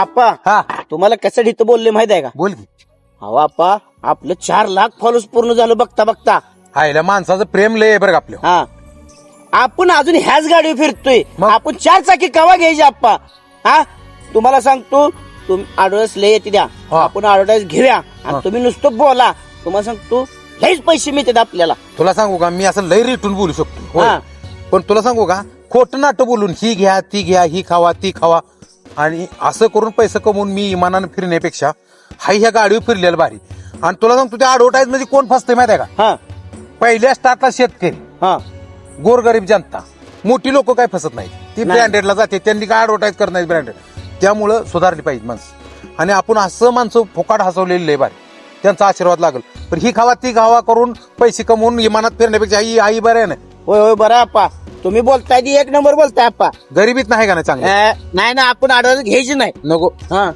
आप्पा हा. तुम्हाला कसं इथं बोलले माहीत आहे का? बोल की. अहो आप्पा आपलं चार लाख फॉलोअर्स पूर्ण झालं बघता बघता. हायला माणसाचं प्रेम लय आहे बरं का आपलं. हा. आपण अजून ह्याच गाडी फिरतोय. मग? आपण चार चाकी कवा घ्यायची आप्पा? हा? तुम्हाला सांगतो तुम्ही ऍडव्हर्टाईज लय येते द्या. हा. आपण ऍडव्हर्टाईज घेऊया. आणि. तुम्ही नुसतं बोला. तुम्हाला सांगतो लईच पैसे मिळतात आपल्याला. तुला सांगू का मी असं लय रिटून बोलू शकतो. होय. हा. पण तुला सांगू का खोटं नाटं बोलून ही घ्या ती घ्या ही खावा ती खावा. आणि असं करून पैसे कमवून मी इमानानं फिरण्यापेक्षा हाय ह्या गाडीवर फिरलेलं भारी. आणि तुला सांगतो त्या ऍडव्हर्टाईजमध्ये कोण फसते माहिती आहे का? हा. पहिल्या स्टार्टला शेतकरी हा. गोरगरीब जनता. मोठी लोक काय फसत नाही ती नाही. ब्रँडेडला जाते त्यांनी काय ऍडव्हर्टाईज करत नाही ब्रँडेड त्यामुळं सुधारली पाहिजे माणसं. आणि आपण असं माणसं फुकाट हसवलेली लय भारी. त्यांचा आशीर्वाद लागल. पण ही खावा ती खावा करून पैसे कमवून इमानात फिरण्यापेक्षा ही आई बरं आहे ना. होय होय बरं आप्पा. तुम्ही बोलताय ती एक नंबर बोलताय आप्पा. गरिबीत नाही का नाही चांगलं? अं, नाही ना आपण ऍडव्हर्टाईज घ्यायची नाही. नको. हा.